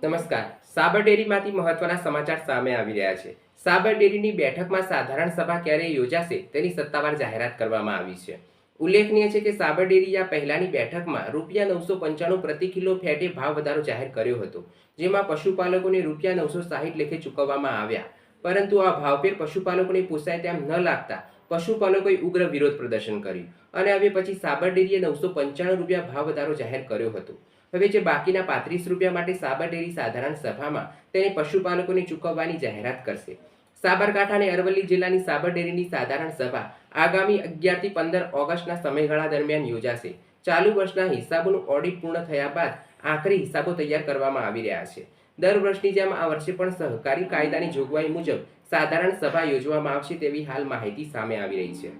સાબર ડેરીમાંથી મહત્વના સમાચાર સામે આવી રહ્યા છે. સાબર ડેરીની બેઠકમાં સાધારણ સભા ક્યારે યોજાશે તેની સત્તાવાર જાહેરાત કરવામાં આવી છે. ઉલ્લેખનીય છે કે સાબર ડેરી આ પહેલાની બેઠકમાં રૂપિયા નવસો પંચાણું પ્રતિ કિલો ફેટે ભાવ વધારો જાહેર કર્યો હતો, જેમાં પશુપાલકોને રૂપિયા નવસો સાહીઠ લેખે ચૂકવવામાં આવ્યા. પરંતુ આ ભાવફેર પશુપાલકોને પોસાય તેમ ન લાગતા પશુપાલકોએ ઉગ્ર વિરોધ પ્રદર્શન કર્યું અને હવે પછી સાબર ડેરીએ નવસો પંચાણું રૂપિયા ભાવ વધારો જાહેર કર્યો હતો. હવે જે બાકીના પાંત્રીસ રૂપિયા માટે સાબર ડેરી સાધારણ સભામાં તેને પશુપાલકોને ચૂકવવાની જાહેરાત કરશે. સાબરકાંઠા અને અરવલ્લી જિલ્લાની સાબર ડેરીની સાધારણ સભા આગામી અગિયારથી પંદર ઓગસ્ટના સમયગાળા દરમિયાન યોજાશે. ચાલુ વર્ષના હિસાબોનું ઓડિટ પૂર્ણ થયા બાદ આખરી હિસાબો તૈયાર કરવામાં આવી રહ્યા છે. દર વર્ષની જેમ આ વર્ષે પણ સહકારી કાયદાની જોગવાઈ મુજબ સાધારણ સભા યોજવામાં આવશે તેવી હાલ માહિતી સામે આવી રહી છે.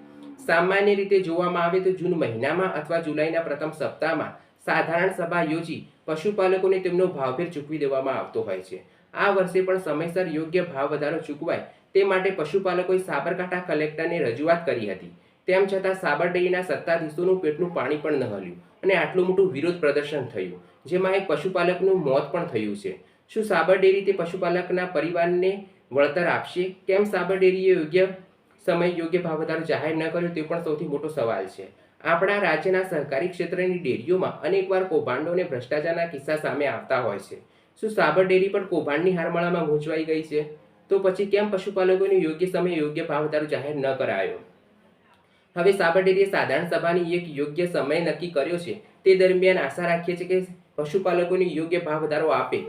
સામાન્ય રીતે જોવામાં આવે તો જૂન મહિનામાં અથવા જુલાઈના પ્રથમ સપ્તાહમાં સાધારણ સભા યોજી પશુપાલકોને તેમનો ભાવભેર ચૂકવી દેવામાં આવતો હોય છે. આ વર્ષે પણ સમયસર યોગ્ય ભાવ વધારો ચૂકવાય તે માટે પશુપાલકોએ સાબરકાંઠા કલેક્ટરને રજૂઆત કરી હતી. તેમ છતાં સાબરડેરીના સત્તાધીશોનું પેટનું પાણી પણ ન હલ્યું અને આટલું મોટું વિરોધ પ્રદર્શન થયું, જેમાં એક પશુપાલકનું મોત પણ થયું છે. શું સાબરડેરી તે પશુપાલકના પરિવારને વળતર આપશે? કેમ સાબરડેરીએ યોગ્ય સમય યોગ્ય ભાવ વધારો જાહેર ન કર્યો તે પણ સૌથી મોટો સવાલ છે. આપણા રાજ્યના સહકારી ક્ષેત્રની ડેરીઓમાં અનેકવાર કૌભાંડો અને ભ્રષ્ટાચારના કિસ્સા સામે આવતા હોય છે. શું સાબર ડેરી પણ કૌભાંડની હારમાળામાં ગૂંચવાઈ ગઈ છે? તો પછી કેમ પશુપાલકોને યોગ્ય સમયે યોગ્ય ભાવધારો જાહેર ન કરાયો? હવે સાબર ડેરીએ સાધારણ સભાની એક યોગ્ય સમય નક્કી કર્યો છે. તે દરમિયાન આશા રાખીએ છીએ કે પશુપાલકોને યોગ્ય ભાવ વધારો આપે.